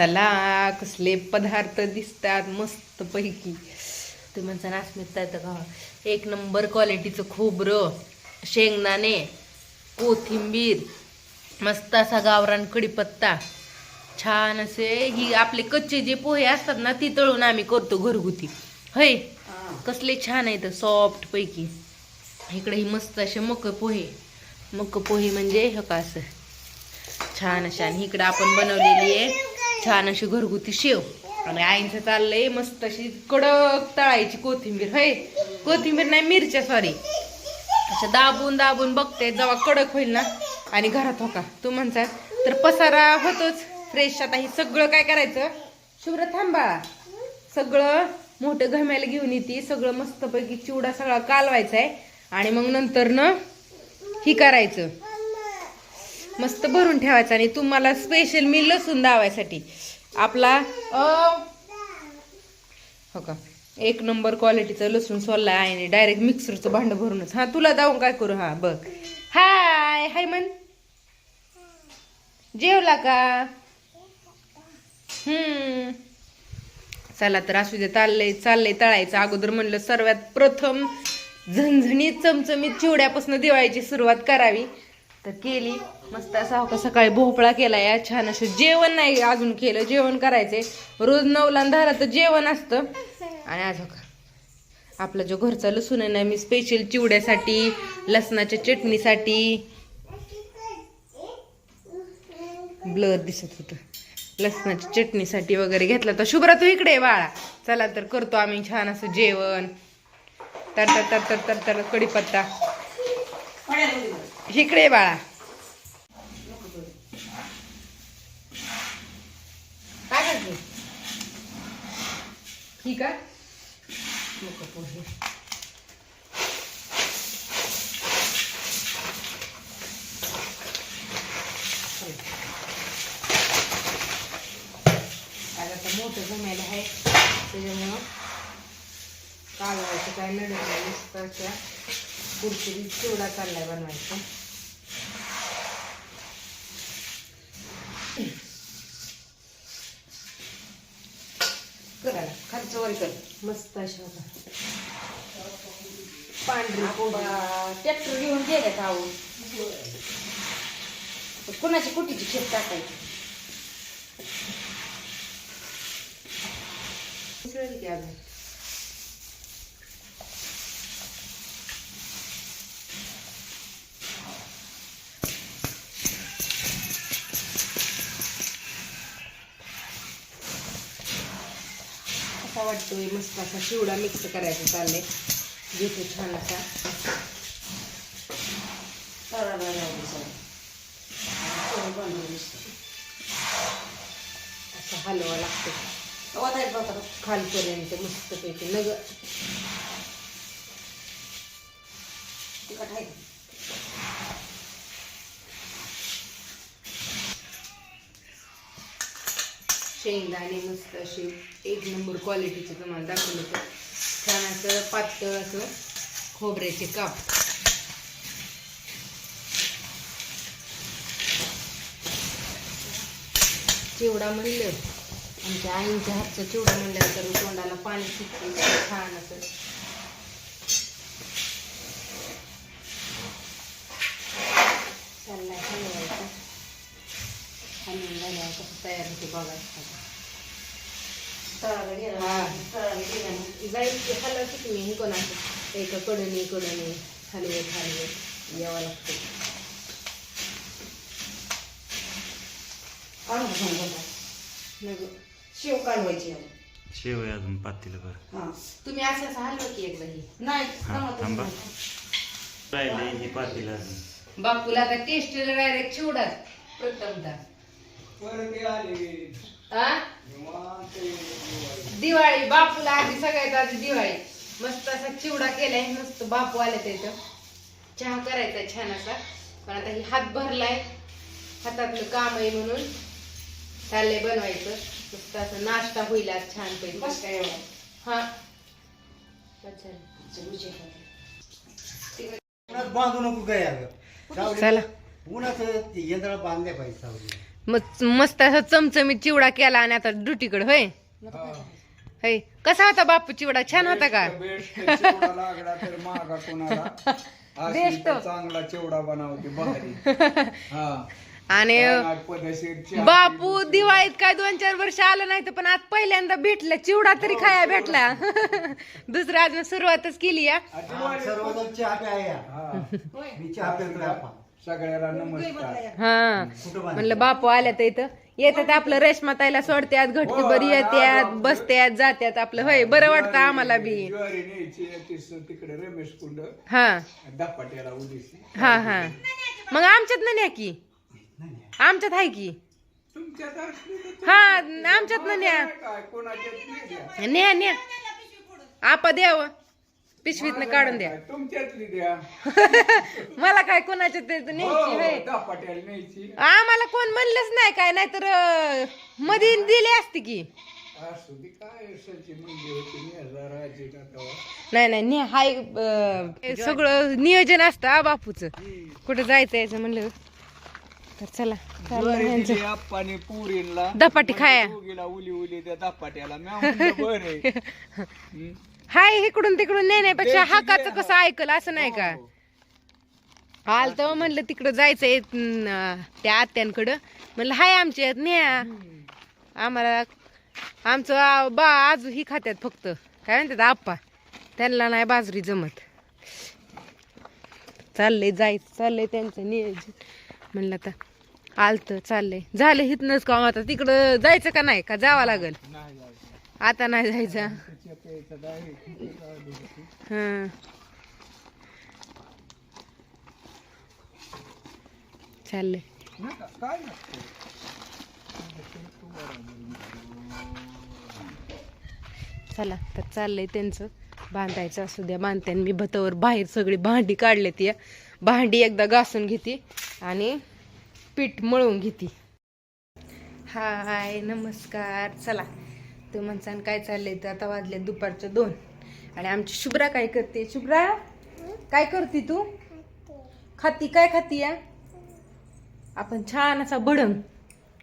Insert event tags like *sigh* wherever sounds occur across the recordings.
चला कसले पदार्थ दिसतात मस्त पैकी तुम्ही म्हणता अस्मिता येतं का? एक नंबर क्वालिटीचं खोबरं शेंगदाणे कोथिंबीर मस्त असा गावरान कढीपत्ता. छान असे ही आपले कच्चे जे पोहे असतात ना ती तळून आम्ही करतो घरगुती. हय? कसले छान आहेत सॉफ्ट पैकी. इकडे ही मस्त असे मक पोहे. मक पोहे म्हणजे हो का असं? छान अशा आणि इकडं आपण बनवलेली आहे छान अशी घरगुती शेव. आणि आईंचं चाललंय मस्त अशी कडक तळायची कोथिंबीर होय? कोथिंबीर नाही मिरच्या सॉरी अशा दाबून दाबून बघते जेव्हा कडक होईल ना. आणि घरात हो का? तू म्हणतात तर पसारा होतोच फ्रेश आता हे सगळं काय करायचं? शुभ्र थांबा सगळं मोठं घमायला घेऊन येते. सगळं मस्तपैकी चिवडा सगळा कालवायचा आहे आणि मग नंतर न ही करायचं. मस्त भरून ठेवायचं आणि तुम्हाला स्पेशल मी लसूण दावायसाठी. आपला हो का? एक नंबर क्वालिटीचं लसूण सोलला आहे आणि डायरेक्ट मिक्सरचं भांड भरूनच. हा तुला जाऊन काय करू? हा बघ. हाय हाय मन जेवला का? हम्म. चला तर असू दे चाललंय चाललंय तळायचं. अगोदर म्हणलं सर्वात प्रथम झणझणीत चमचमीत चिवड्यापासून दिवाळीची सुरुवात करावी. तर केली मस्त असा हो का सकाळी भोपळा केला या छान असं जेवण नाही अजून केलं जेवण करायचंय रोज नवला आणि तर जेवण असतं आणि आज हो का आपला जो घरचा लसूण आहे ना मी स्पेशल चिवड्यासाठी लसणाच्या चटणीसाठी ब्लर दिसत होतं लसणाच्या चटणीसाठी वगैरे घेतला तर शुभ्रा तू इकडे बाळा चला तर करतो आम्ही छान असं जेवण तर तर तर तर तर तर कढीपत्ता इकडे बाळा. काय करते? ठीक आहे नको पोहे. आज आता मोठं जमायला आहे. त्याच्यामुळं कालवायचं काय नडत नाही नुसतं अशा कुरकुरीत चिवडा चाललाय बनवायचा. कर मस्त अशा पांढरी ट्रॅक्टर घेऊन गेले का कुणाची कुटीची खेप टाकायची? वाटतोय मस्त असा चिवडा मिक्स करायचा चाललंय. घेतो छान असा. असा हलवा लागतो खालपर्यंत मस्त पैकी नग शेंगदाणे मस्त असे एक नंबर क्वालिटीचे तुम्हाला दाखवलं होतं छान असं पातळ असं खोबऱ्याचे काप. चिवडा म्हणलं. आमच्या आईंच्या हातचा चिवडा म्हणल्यानंतर तोंडाला पाणी सुटते छान असं. तयार होते बघायचं जाईल हलव की तुम्ही हे कोणाचं एका कडणी कडणी हलवत हलवत यावं लागतं. शेव काढवायची. शेव आहे अजून पातीला बरं. हा. तुम्ही असं असं हलवा की एकदा ही. नाही हा पातीला अजून. बापूला आता टेस्टला डायरेक्ट हा? दिवाळी. बापूला आधी सगळ्यात आधी दिवाळी. मस्त असा चिवडा केलाय मस्त बापू आले त्याचं चहा करायचा छान असा. पण आता ही हात भरलाय. हातातलं काम आहे म्हणून. चाललंय बनवायचं. मस्त असं नाश्ता होईल आज छान पैकी काय एवढं. हा. उन्हात बांधू नको काय अगं सावली चला. उन्हाचं ते यंत्रणा बांधल्या पाहिजे सावली मस्त मस्त असा चमचमीत चिवडा केला आणि आता ड्युटीकडे होय? होय. कसा होता बापू चिवडा? छान होता का? बेस्ट चिवडा लागला तर महागा कोणाला. *laughs* असली Best. तर चांगला चिवडा बनवते भारी. *laughs* हा. आणि बापू दिवाळीत काय दोन चार वर्ष आलं नाही तर पण आज पहिल्यांदा भेटलं. चिवडा तरी खाया भेटला. *laughs* दुसरं अजून सुरुवातच केली या आ, दिवाळी- सर्वजण चहा प्याया. हा. मी चहा पितोय आपण सगळ्याला नमस्कार. हा? म्हणलं बापू आल्या तर इथं. येतात आपलं रेशमा ताईला सोडत्यात घटकी बरी येत्यात बसत्यात जात्यात आपलं. होय बरं वाटतं आम्हाला बी. ज्वारी न्यायची तीस तिकडे रमेश कुंड. हा. दपाट्याला हा हा. मग आमच्यात ना न्या की आमच्यात आहे की? तुमच्यात असली तर हा आमच्यात ना न्या काय कोणाच्यात नाही द्या. न्या न्या. आपा द्यावं पिशवीतनं काढून द्या. तुमच्यातली द्या. *laughs* मला काय कोणाच्या ते न्यायची होय. हो, न्यायची. आम्हाला कोण म्हणलंच नाही काय नाहीतर अं, मध्ये दिली असती की. असू दे काय असायची म्हणजे होती नेहजाराची का तेव्हा. नाही नाही ने हाय अं, सगळं नियोजन असतं बापूच. कुठं जायचं यायचं म्हणलं. तर चला चाललं ज्वारी ह्यांचं. दिली आप्पाने पुरीला. धपाटी खाया. उली उली त्या दपाट्याला मी म्हणलं बरं *laughs* हम्म. हाय इकडून तिकडून नेण्यापेक्षा हाकाचं. कसं ऐकल? असं नाही का? हो. आल तर म्हणलं तिकडं जायचंय त्या आत्यांकडं. म्हणलं हाय आमच्यात न्या आम्हाला आमचं बा आजू ही खात्यात फक्त. काय म्हणतात आप्पा? त्यांना नाही बाजरी जमत. चाललंय जायचं चाललंय त्यांचं नियोजन. म्हणलं आता आलत चाललंय. झालं हिथनच काम हो? आता तिकडं जायचं का नाही? का जावं लागल? आता नाही जायचं. तिच्या चाललंय. चला तर चाललंय त्यांचं. बांधायचं असू द्या. बांधते आणि मी भतावर बाहेर सगळी भांडी काढले ती भांडी एकदा घासून घेते. आणि पीठ मळून घेते. हाय नमस्कार. चला तू म्हणसान काय चाललंय? तर आता वाजले दुपारचे दोन. आणि आमची शुभ्रा काय करते? शुभ्रा काय करते तू? खाती काय खाती या? आपण छान असा भडंग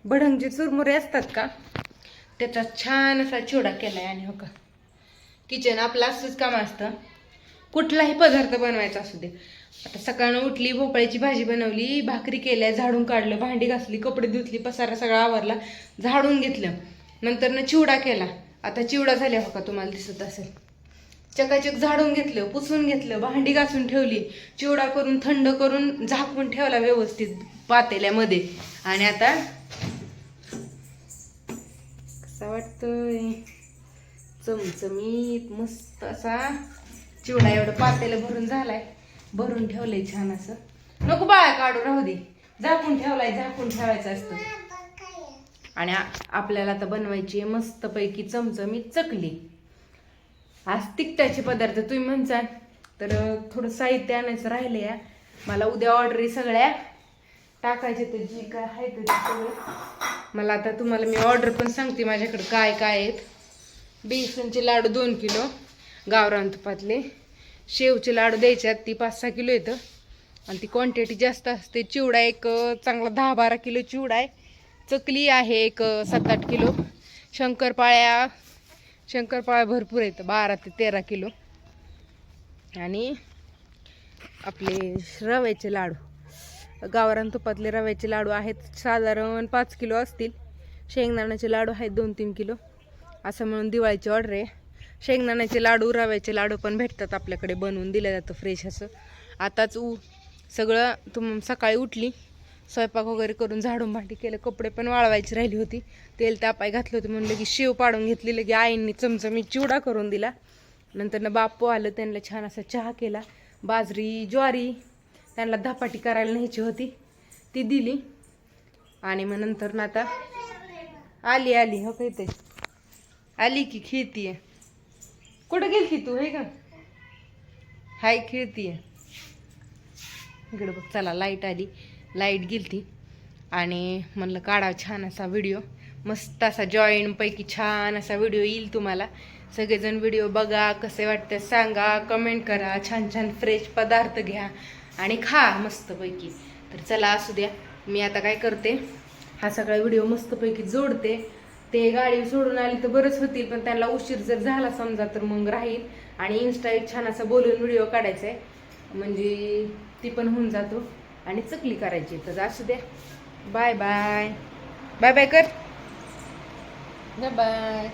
भडंग जे चुरमुरे असतात का? त्याचा छान असा चिवडा केलाय आणि हो का. किचन आपलं असंच काम असतं. कुठलाही पदार्थ बनवायचा असू दे. आता सकाळनं उठली भोपळ्याची भाजी बनवली भाकरी केल्या झाडून काढलं भांडी घासली कपडे धुतली पसारा सगळा आवरला झाडून घेतलं. नंतर न चिवडा केला. आता चिवडा झाल्या हो का तुम्हाला दिसत असेल. चकाचक झाडून घेतलं पुसून घेतलं भांडी घासून ठेवली. चिवडा करून थंड करून झाकून ठेवला व्यवस्थित पातेल्यामध्ये. आणि आता कसा वाटतोय? चमचमीत मस्त असा चिवडा एवढं पातेलं भरून झालाय. भरून ठेवलंय छान असं. नको बाळा काढू राहू दे. झाकून ठेवलाय झाकून ठेवायचं असतं. आणि आपल्याला आता बनवायची आहे मस्तपैकी चमचमीत चकली. आज तिकटाचे पदार्थ तुम्ही म्हणसाल तर थोडं साहित्य आणायचं राहिले या मला उद्या ऑर्डरी सगळ्या. टाकायचे तर जी काय आहे ते सगळं. मला आता तुम्हाला मी ऑर्डर पण सांगते माझ्याकडे काय काय आहेत. बेसनचे लाडू दोन किलो. गावरान तुपातले. शेवचे लाडू द्यायचे आहेत ती पाच सहा किलो येतं. आणि ती क्वांटिटी जास्त असते. चिवडा एक चांगला दहा बारा किलो चिवडा आहे. चकली आहे एक सात आठ किलो. शंकरपाळ्या शंकरपाळ्या भरपूर आहेत बारा ते तेरा किलो. आणि आपले रव्याचे लाडू. गावरान तुपातले रव्याचे लाडू आहेत. साधारण पाच किलो असतील. शेंगदाण्याचे लाडू आहेत दोन तीन किलो. असं म्हणून दिवाळीची ऑर्डर आहे. शेंगदाण्याचे लाडू रव्याचे लाडू पण भेटतात आपल्याकडे बनवून दिलं जातं फ्रेश असं. आताच ऊ सगळं तुम सकाळी उठली स्वयंपाक वगैरे करून झाडून भांडी केलं कपडे पण वाळवायची राहिली होती. तेल तापाय घातलं होतं म्हणलं की शेव पाडून घेतली लगे आईंनी चमचमी चिवडा करून दिला. नंतर ना बापू आलं त्यांना छान असा चहा केला. बाजरी ज्वारी त्यांना धपाटी करायला न्यायची होती. ती दिली. आणि मग नंतर ना आता आली आली हो काही ते आली की खेळतीये. कुठं गेलती तू? हे का हाय खेळतीये. इकडं बघ चला लाइट आली. लाइट गेलती. आणि म्हणलं काढा छान असा व्हिडिओ मस्त असा जॉईंटपैकी छान असा व्हिडिओ येईल तुम्हाला. सगळेजण व्हिडिओ बघा कसे वाटते सांगा कमेंट करा. छान छान फ्रेश पदार्थ घ्या आणि खा मस्तपैकी. तर चला असू द्या. मी आता काय करते? हा सगळा व्हिडिओ मस्तपैकी जोडते. ते गाडी सोडून आली तर बरंच होतील पण त्यांना उशीर जर झाला समजा तर मग राहील. आणि इन्स्टा एक छान असा बोलून व्हिडिओ काढायचा आहे म्हणजे ती पण होऊन जातो. आणि चकली करायची तर असू द्या. बाय बाय बाय बाय कर. Bye bye